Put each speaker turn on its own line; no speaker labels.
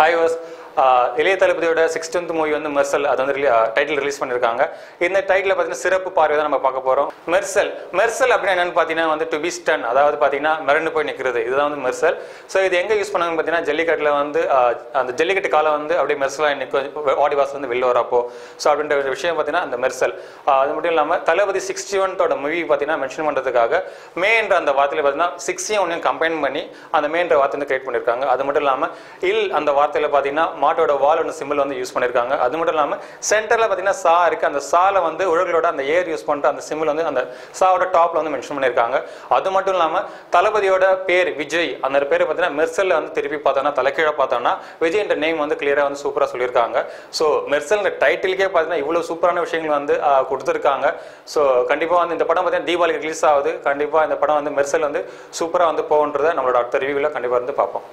I was இளைய தளபதியோட சிக்ஸ்டன்த் movie வந்து மெர்சல் அது வந்து டைட்டில் ரிலீஸ் பண்ணியிருக்காங்க இந்த டைட்டில் பார்த்தீங்கன்னா சிறப்பு பார்வை தான் நம்ம பார்க்க போகிறோம் மெர்சல் மெர்சல் அப்படின்னா என்னன்னு பார்த்தீங்கன்னா வந்து டு பி ஸ்டன் அதாவது பார்த்தீங்கன்னா மிரண்டு போய் நிற்கிறது இதுதான் வந்து மெர்சல் ஸோ இது எங்கே யூஸ் பண்ணாங்கன்னு பார்த்தீங்கன்னா ஜல்லிக்கட்டில் வந்து அந்த ஜல்லிக்கட்டு காலம் வந்து அப்படியே மெர்சலாக நிற்கும் ஆடி வாசல் வந்து வெளில வரப்போ ஸோ அப்படின்ற ஒரு விஷயம் பார்த்தீங்கன்னா அந்த மெர்சல் அது மட்டும் இல்லாமல் தளபதி சிக்ஸ்டி ஒன்த்தோட மூவி பார்த்தீங்கன்னா மென்ஷன் பண்ணுறதுக்காக மே என்ற அந்த வார்த்தையில் பார்த்தீங்கன்னா சிக்ஸையும் ஒன்றையும் கம்பைன் பண்ணி அந்த மேன்ற வார்த்தை வந்து கிரியேட் பண்ணியிருக்காங்க அது மட்டும் இல்லாமல் இல் அந்த வார்த்தையில் பார்த்தீங்கன்னா மாட்டோட வால் ஒன்று சிம்பிள் வந்து யூஸ் பண்ணியிருக்காங்க அது மட்டும் இல்லாமல் சென்டரில் பார்த்தீங்கன்னா சா இருக்கு. அந்த சால வந்து உழகளோட அந்த ஏர் யூஸ் பண்ணிட்டு அந்த சிம்பிள் வந்து அந்த சாவோட டாப்ல வந்து மென்ஷன் பண்ணியிருக்காங்க அது மட்டும் இல்லாமல் தளபதியோட பேர் விஜய் அந்த பேரை பார்த்தீங்கன்னா மெர்சலில் வந்து திருப்பி பார்த்தோன்னா தலைக்கீழே பார்த்தோம்னா விஜய்ன்ற நேம் வந்து கிளியராக வந்து சூப்பராக சொல்லியிருக்காங்க. ஸோ மெர்சல்ன்ற டைட்டிலுக்கே பார்த்தீங்கன்னா இவ்வளோ சூப்பரான விஷயங்கள் வந்து கொடுத்துருக்காங்க. ஸோ கண்டிப்பாக வந்து இந்த படம் பார்த்தீங்கன்னா தீபாவளிக்கு ரிலீஸ் ஆகுது. கண்டிப்பாக இந்த படம் வந்து மெர்சல் வந்து சூப்பராக வந்து போகன்றதை நம்மளோட அடுத்த ரிவியூவில் கண்டிப்பாக வந்து பார்ப்போம்.